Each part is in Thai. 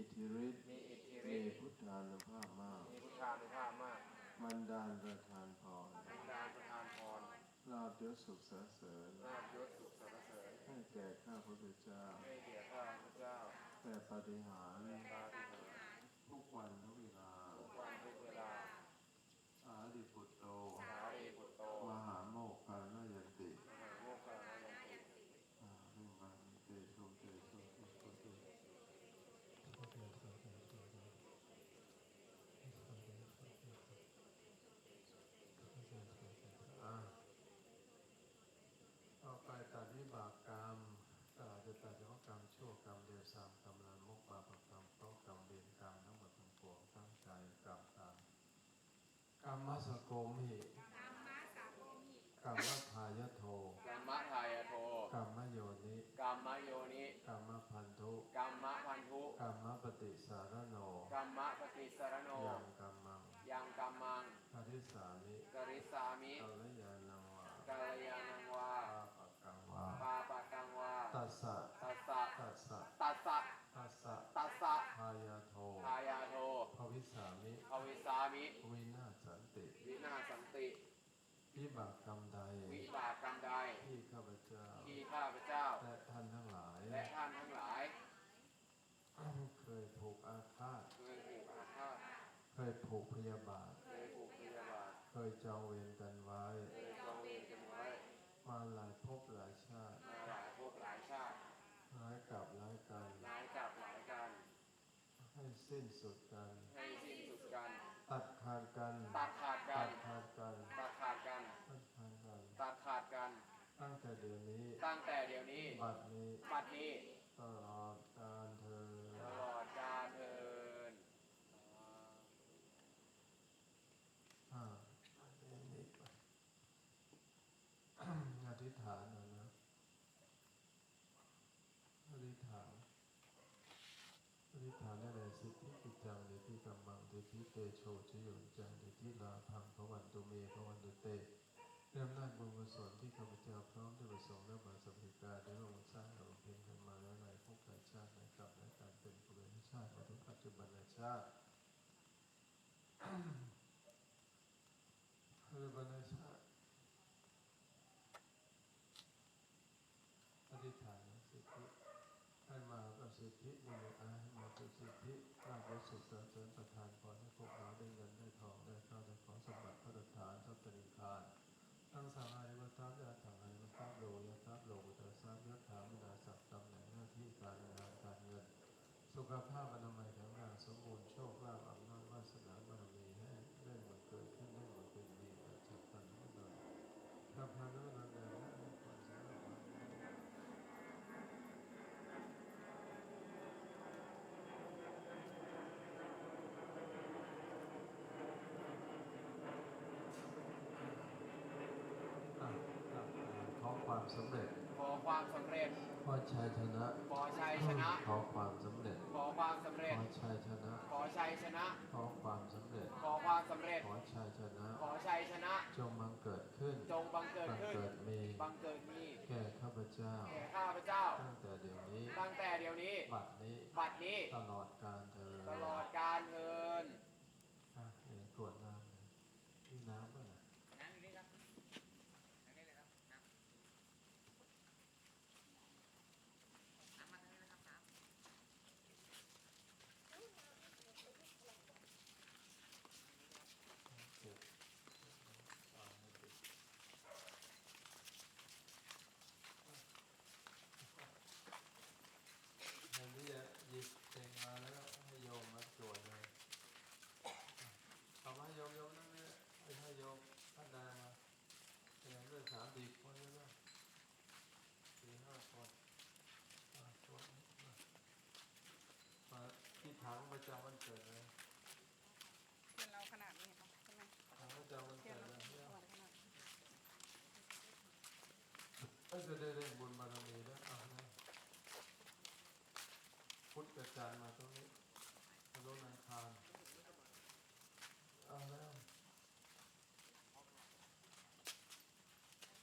อิทธิฤทธิ์มีอิทธิมีฤทธิ์พุทธานุภาพมาก มีพุทธานุภาพมาก มันดาลประทานพรการประทานพรลาบยศสุขสรรเสริญลาบยศสุขสรรเสริญให้แก่ข้าพระพุทธเจ้าให้แก่ข้าพระเจ้าแต่ปาฏิหารย์ปาฏิหาริย์ ทุกวันทุกเวลา ทุกวันทุกเวลา อาดิปุตโต สารีบุตรโต มหาโมกขานยันติ มหาโมคคลานายันติ อาเรื่องมันเตโชเตโชเตโชเตอะต่อไปตัดวิบากกรรมก็อาจจะตัดเฉพาะก รรมชั่วกรรมเดียวสามกรรมลามกบาปกรรมเพราะกรรมเวรกรรมทั้งหมดทั้งปวงตั้งใจกรรมตามกรรมสโกมหิกรรมะสาโกมิกรรมพายโทกรรมทายโทกรรมโยนิกรรมโยนิกรรมพันธุกรรมพันธุกรรมปฏิสารโนกรรมปฏิสรโนยังกรรมังยังกรรมังปฏิสามิกริสามิกัลยาณังวากัลยาณังวา ปาปะกังวา ปาปะกังวา ตัสสะ ตัสสะ ตัสสะ ตัสสะ ตัสสะ ตัสสะ พายาโท ทายาโท ภวิสามิ ภวิสามิ วินาศสันติ วินาศสันติ วิบากกรรมใด วิบากกรรมใด ที่ข้าพเจ้า ที่ข้าพเจ้า และท่านทั้งหลาย และท่านทั้งหลาย เคยผูกอาฆาต เคยผูกอาฆาต เคยผูกพยาบาท เคยผูกพยาบาท เคยจองเวรกันไว้ เคยจองเวรกันไว้ มาหลายภพหลายชาติ มาหลายภพหลายชาติหลายกับหลายกันหลายกับหลายกัน ให้สิ้นสุดกัน ให้สิ้นสุดกัน ตัดขาดกัน ตัดขาดกัตันดขาดกัน ตัดขาดกัน ตัดขาดกัน ตัดขาดกัน ตั้งแต่เดี๋ยวนี้ ตั้งแต่เดี๋ยวนี้ บัดนี้ บัดนี้ ตลอดการเธอตลอดกาลเทินอ่าอันนี้นิดไปอธิษฐานหน่อยนะอธิษฐานอธิษฐานได้เลยสิทธิกิจจังเดทิกัมมังเดทิเตโชชโยนจังเดทิลาพังพระวันตุเมพระวันตุเต ศลที่ข้าพเจ้าพร้อมด้วยประสงค์และบารสัมภิกาได้ร่วมสร้างเราเพียงกันมาแล้วในภพหลายชาติในกลับและการเป็นปุเรนชาติมาถึงปัจจุบันชาติปัจจุบันชาติอธิษฐานสิทธิให้มาประสิทธิบุญอาให้มาประสิทธิร่างประสุทธิเสริญประทานพรให้พวกเราได้เงินได้ทองได้ข้าวได้ของสมบัติพระทานทรัพย์สินคาร ทั้งสามาริวัตยาถังอริวัตโลยะทัพโลกุตระทรัพย์ยศถาบรรดาศักดิ์ตำแหน่งหน้าที่การงานการเงิน สุขภาพอนามัยแข็งแรงสมบูรณ์โชคลาภอำนาจวาสนาบารมีให้ได้หมดเกิดขึ้นได้หมดเป็นมีอาจักพันธุ์หน่อยข้าพเจ้านั้นเดินและให้ความสำเร็จอะครับขอความ สำเร็จ ขอความสำเร็จ ขอชัยชนะ ขอชัยชนะ ขอความสำเร็จ ขอความสำเร็จ ขอชัยชนะ ขอชัยชนะ ขอความสำเร็จ ขอความสำเร็จ ขอชัยชนะ ขอชัยชนะ จงบังเกิดขึ้น จงบังเกิดบังขึ้นเกิดมี บังเกิดมี แก่ข้าพเจ้า แก่ข้าพเจ้า ตั้งแต่เดี๋ยวนี้ ตั้งแต่เดี๋ยวนี้ บัดนี้ บัดนี้ ตลอดการเธอญตลอดกาลเทิน อะเห็นกรวดน้ำเลยมีน้ำป่ะน่ะ น้ำอยู่นี่ครับน้ำนี่เลยครับน้ำน้ำมาทางนี้นะครับน้ำ เจ็บอ่าไม่ติดอันนี้จะหยิบเพลงมาแล้วก็ให้โยมมาตรวจเลยเอามาโยมโยมนั่นเนี่ยไม่ให้โยมท่านใดมาเพลงด้วยสามดีคนนี้นะสี่ห้าคนมาตรวจมามา ที่ถังประจำวันเกิดเลยเพื่อนเราขนาดนี้ครับใช่ไหมถังประจำวันเพื่อเกินดเราเลยเนี่ยขนาดขนาดก็จะได้ได้บุญบารมีแล้วเอานะพุทธกระจายมาตรงนี้พระโลนังคารเอาแล้ว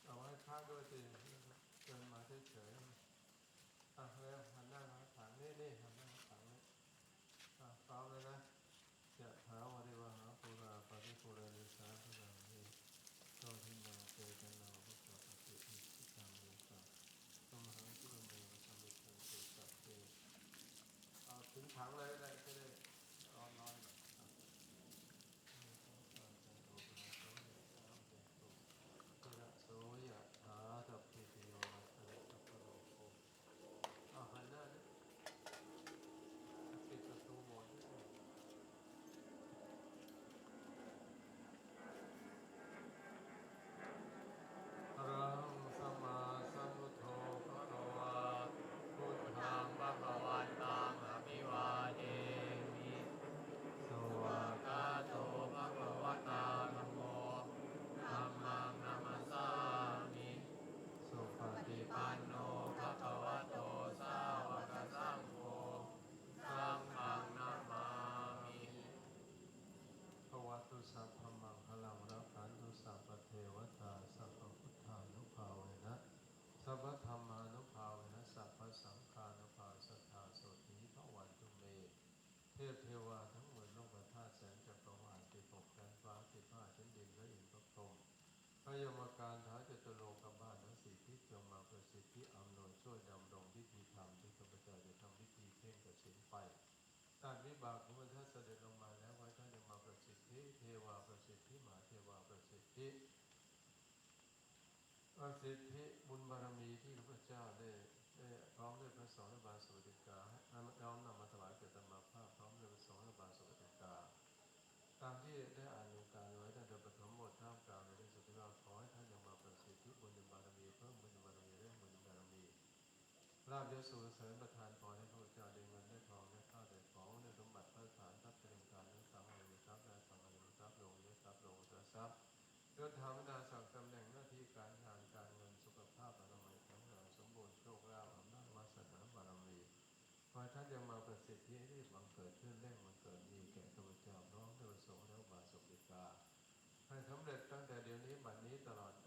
เอาไว้ข้างด้วยสิเดินมาเฉยๆเอาแล้วหันหน้ามาถังนี่นี่หันหน้ามาถังนี้ สัพพมังคลังรักขันตุสัพพเทวตาสัพพพุทธานุภาเวนะสัพพธรรมานุภาเวนะสัพพสังฆานุภาสัทธาโสติภวันตุเม เทพเทวาทั้งหมดโลกธาตุแสนจักรวาลติดกแผ่นฟ้าติดผ้าชั้นดินและอินทรพระพรหมพยมการท้าจตุโลกบาลทั้งสี่ทิศจงมาประสิทธิอำนวยช่วยดำรงพิธีธรรมที่ข้าพเจ้าจะทำพิธีเพ่งกสินไปตามวิบากของพระท่านเสด็จลงมาแล้วไว้ท่านจะมาประสิทธิเทวาประสิทธิมหาเทวาประสิทธิประสิทธิบุญบารมีที่ข้าพเจ้าได้ได้พร้อมด้วยพระสงฆ์บาสวัสดิกาให้น้อมนำมา ตามที่ได้อ่านในการไว้ตั้งแต่ปฐมบทท่ามกลางในที่สุดที่ว่าขอให้ท่านยังมาประสิทธิบุญบารมีเพิ่มบุญบารมีเรื่องบุญบารมีลาบยศสุรเสริญประทานพรให้พระเจ้าได้เงินได้ทองได้ข้าวได้ของได้สมบัติพระสานทรัพย์เป็นการได้สังอะไรทรัพย์ได้สังอะไรทรัพย์ลงได้ทรัพย์ลงทรัพย์ยศถาบรรดาศักตำแหน่งหน้าที่การงานการเงินสุขภาพอนามัยแข็งแรงสมบูรณ์โชคลาภอำนาจวาสนาบารมีขอให้ท่านยังมาประสิทธิให้รีบบังเกิดขึ้นเร่งบังเกิดมีแก่ข้าพเจ้าพร้อมด้วยสงฆ์และอุบาสกบิกา ให้สำเร็จตั้งแต่เดี๋ยวนี้บัดนี้ตลอดกาลตลอด